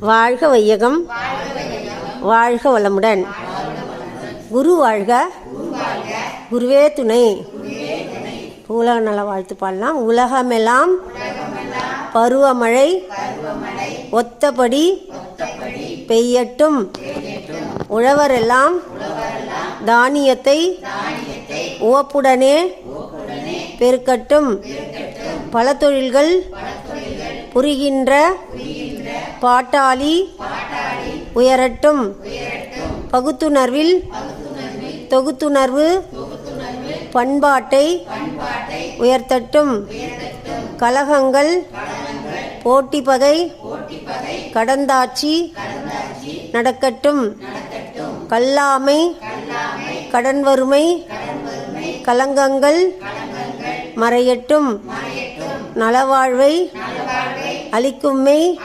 வாழ்க வையகம். வாழ்க வளமுடன். குரு வாழ்க. குருவே துணை. உலக நல வாழ்த்து பாடலாம். உலகமெல்லாம் பருவமழை ஒத்தபடி பெய்யட்டும். உழவரெல்லாம் தானியத்தை உவப்புடனே பெருக்கட்டும். பல தொழில்கள் புரிகின்ற பாட்டாளி உயரட்டும். பகுத்துணர்வில் தொகுத்துணர்வு பண்பாட்டை உயர்த்தட்டும். கலகங்கள் போட்டி பகை கடந்தாட்சி நடக்கட்டும். கல்லாமை கடன் வறுமை கலங்கங்கள் மறையட்டும். நலவாழ்வை அளிக்கும்மை